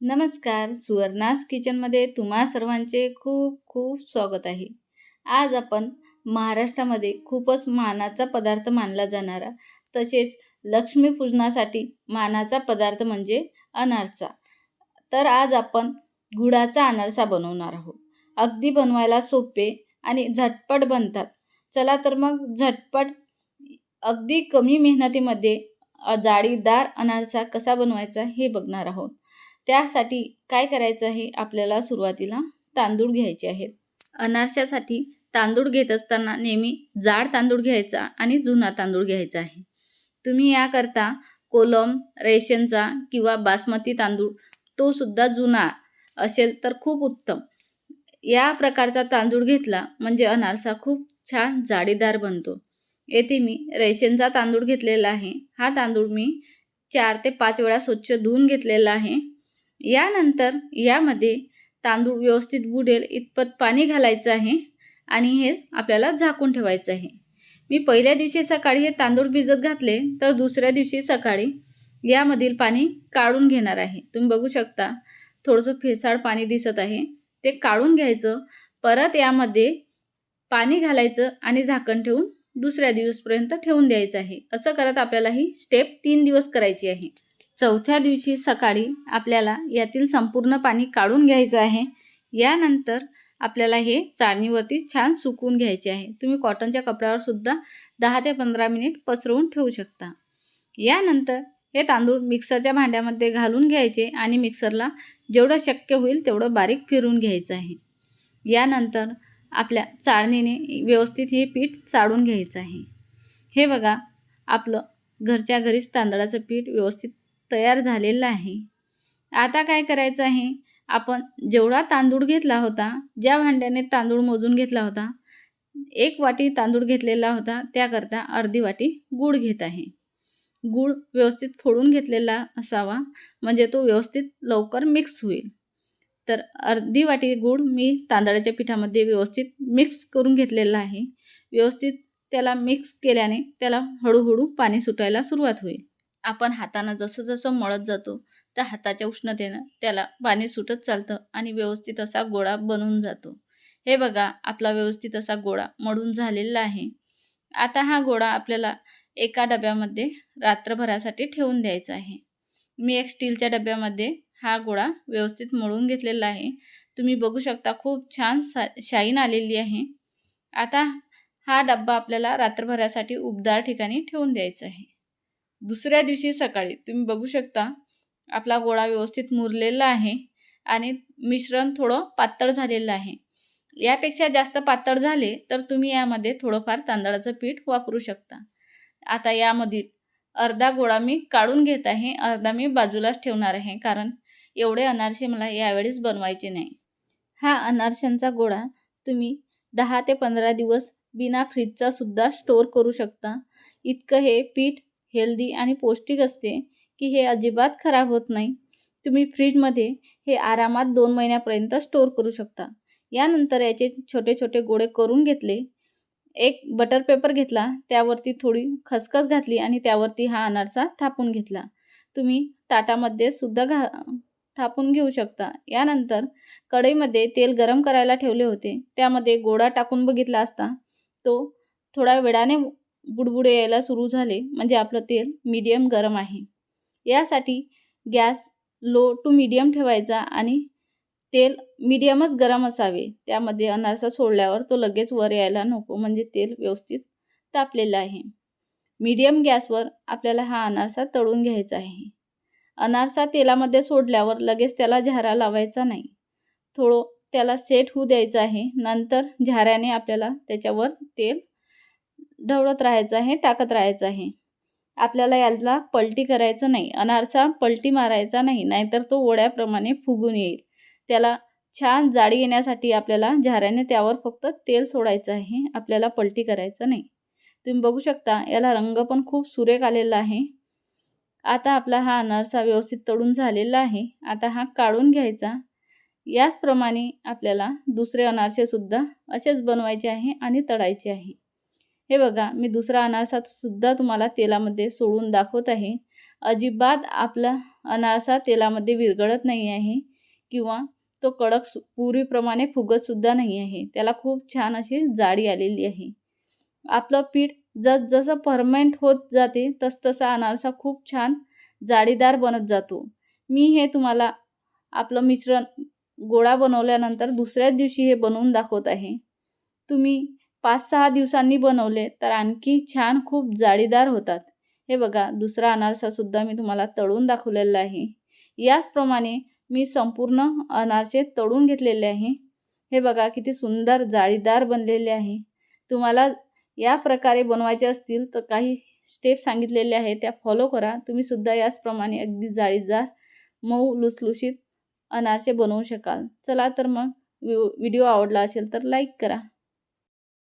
नमस्कार सुवर्णास किचनमध्ये तुम्हा सर्वांचे खूप खूप स्वागत आहे. आज आपण महाराष्ट्रामध्ये खूपच मानाचा पदार्थ मानला जाणारा तसेच लक्ष्मीपूजनासाठी मानाचा पदार्थ म्हणजे अनारसा. तर आज आपण गुळाचा अनारसा बनवणार आहोत. अगदी बनवायला सोपे आणि झटपट बनतात. चला तर मग झटपट अगदी कमी मेहनतीमध्ये जाळीदार अनारसा कसा बनवायचा हे बघणार आहोत. त्यासाठी काय करायचं आहे? आपल्याला सुरुवातीला तांदूळ घ्यायचे आहेत. अनारशासाठी तांदूळ घेत असताना नेहमी जाड तांदूळ घ्यायचा आणि जुना तांदूळ घ्यायचा आहे. तुम्ही याकरता कोलम रेशनचा किंवा बासमती तांदूळ तो सुद्धा जुना असेल तर खूप उत्तम. या प्रकारचा तांदूळ घेतला म्हणजे अनारसा खूप छान जाडीदार बनतो. येथे मी रेशनचा तांदूळ घेतलेला आहे. हा तांदूळ मी चार ते पाच वेळा स्वच्छ धुवून घेतलेला आहे. यानंतर यामध्ये तांदूळ व्यवस्थित बुडेल इतपत पाणी घालायचं आहे आणि हे आपल्याला झाकून ठेवायचं आहे. मी पहिल्या दिवशी सकाळी हे तांदूळ भिजत घातले तर दुसऱ्या दिवशी सकाळी यामधील पाणी काढून घेणार आहे. तुम्ही बघू शकता थोडंसं फेसाळ पाणी दिसत आहे. ते काढून घ्यायचं परत यामध्ये पाणी घालायचं आणि झाकण ठेवून दुसऱ्या दिवसपर्यंत ठेवून द्यायचं आहे. असं करत आपल्याला ही स्टेप तीन दिवस करायची आहे. चौथ्या दिवशी सकाळी आपल्याला यातील संपूर्ण पाणी काढून घ्यायचं आहे. यानंतर आपल्याला हे चाळणीवरती छान सुकवून घ्यायचे आहे. तुम्ही कॉटनच्या कपड्यावर सुद्धा दहा ते पंधरा मिनिट पसरवून ठेवू शकता. यानंतर हे तांदूळ मिक्सरच्या भांड्यामध्ये घालून घ्यायचे आणि मिक्सरला जेवढं शक्य होईल तेवढं बारीक फिरून घ्यायचं आहे. यानंतर आपल्या चाळणीने व्यवस्थित हे पीठ चाळून घ्यायचं आहे. हे बघा आपलं घरच्या घरीच तांदळाचं पीठ व्यवस्थित तयार झालेला आहे. आता काय करायचं आहे? आपण जेवढा तांदूळ घेतला होता ज्या भांड्याने तांदूळ मोजून घेतला होता एक वाटी तांदूळ घेतलेला होता त्याकरता अर्धी वाटी गूळ घेत आहे. गूळ व्यवस्थित फोडून घेतलेला असावा म्हणजे तो व्यवस्थित लवकर मिक्स होईल. तर अर्धी वाटी गूळ मी तांदळाच्या पिठामध्ये व्यवस्थित मिक्स करून घेतलेला आहे. व्यवस्थित त्याला मिक्स केल्याने त्याला हळूहळू पाणी सुटायला सुरुवात होईल. आपण हातानं जसं जसं मळत जातो त्या हाताच्या उष्णतेनं त्याला पाणी सुटत चालतं आणि व्यवस्थित असा गोळा बनून जातो. हे बघा आपला व्यवस्थित असा गोळा मळून झालेला आहे. आता हा गोळा आपल्याला एका डब्यामध्ये रात्रभरासाठी ठेवून द्यायचा आहे. मी एक स्टीलच्या डब्यामध्ये हा गोळा व्यवस्थित मळून घेतलेला आहे. तुम्ही बघू शकता खूप छान सा शाईन आलेली आहे. आता हा डब्बा आपल्याला रात्रभरासाठी उबदार ठिकाणी ठेवून द्यायचा आहे. दुसऱ्या दिवशी सकाळी. तुम्ही बघू शकता आपला गोळा व्यवस्थित मुरलेला आहे आणि मिश्रण थोडं पातळ झालेलं आहे. यापेक्षा जास्त पातळ झाले तर तुम्ही यामध्ये थोडंफार तांदळाचं पीठ वापरू शकता. आता यामधील अर्धा गोळा मी काढून घेत आहे अर्धा मी बाजूलाच ठेवणार आहे कारण एवढे अनारसे मला यावेळेस बनवायचे नाही. हा अनारशांचा गोळा तुम्ही दहा ते पंधरा दिवस बिना फ्रीजचा सुद्धा स्टोअर करू शकता. इतकं हे पीठ हेल्दी आणि पौष्टिक असते की हे अजिबात खराब होत नाही. तुम्ही फ्रीजमध्ये हे आरामात दोन महिन्यापर्यंत स्टोअर करू शकता. यानंतर याचे छोटे छोटे गोळे करून घेतले. एक बटर पेपर घेतला त्यावरती थोडी खसखस घातली आणि त्यावरती हा अनारसा थापून घेतला. तुम्ही ताटामध्ये सुद्धा घा थापून घेऊ शकता. यानंतर कढईमध्ये तेल गरम करायला ठेवले होते. त्यामध्ये गोडा टाकून बघितला असता. तो थोड्या वेळाने बुडबुडे यायला सुरू झाले म्हणजे आपलं तेल मीडियम गरम आहे. यासाठी गॅस लो टू मीडियम ठेवायचा आणि तेल मीडियमच गरम असावे. त्यामध्ये अनारसा सोडल्यावर तो लगेच वर यायला नको म्हणजे तेल व्यवस्थित तापलेलं आहे. मीडियम गॅसवर आपल्याला हा अनारसा तळून घ्यायचा आहे. अनारसा तेलामध्ये सोडल्यावर लगेच त्याला झारा लावायचा नाही. थोडं त्याला सेट होऊ द्यायचं आहे. नंतर झाऱ्याने आपल्याला त्याच्यावर तेल ढवळत राहायचं आहे टाकत राहायचं आहे. आपल्याला याला पलटी करायचं नाही अनारसा पलटी मारायचा नाही नाहीतर तो ओढ्याप्रमाणे फुगून येईल. त्याला छान जाडी येण्यासाठी आपल्याला झाऱ्याने त्यावर फक्त तेल सोडायचं आहे आपल्याला पलटी करायचं नाही. तुम्ही बघू शकता याला रंग पण खूप सुरेख आलेला आहे. आता आपला हा अनारसा व्यवस्थित तळून झालेला आहे आता हा काढून घ्यायचा. याचप्रमाणे आपल्याला दुसरे अनारसेसुद्धा असेच बनवायचे आहे आणि तळायचे आहे. हे बघा मी दुसरा अनारसा सुद्धा तुम्हाला तेलामध्ये सोडून दाखवत आहे. अजिबात आपला अनारसा तेलामध्ये विरघळत नाही आहे किंवा तो कडक सु फुगतसुद्धा नाही आहे. त्याला खूप छान अशी जाडी आलेली आहे. आपलं पीठ जसजसं फर्मेंट होत जाते तसतसा अनारसा खूप छान जाळीदार बनत जातो. मी हे तुम्हाला आपलं मिश्रण गोळा बनवल्यानंतर दुसऱ्याच दिवशी हे बनवून दाखवत आहे. तुम्ही पाच सहा दिवसांनी बनवले तर आणखी छान खूप जाळीदार होतात. हे बघा दुसरा अनारसासुद्धा मी तुम्हाला तळून दाखवलेला आहे. याचप्रमाणे मी संपूर्ण अनारसे तळून घेतलेले आहे. हे बघा किती सुंदर जाळीदार बनलेले आहे. तुम्हाला या प्रकारे बनवायचे असतील तर काही स्टेप सांगितलेले आहे त्या फॉलो करा. तुम्ही सुद्धा याचप्रमाणे अगदी जाळीदार मऊ लुसलुशीत अनारसे बनवू शकाल. चला तर मग व्हिडिओ आवडला असेल तर लाईक करा.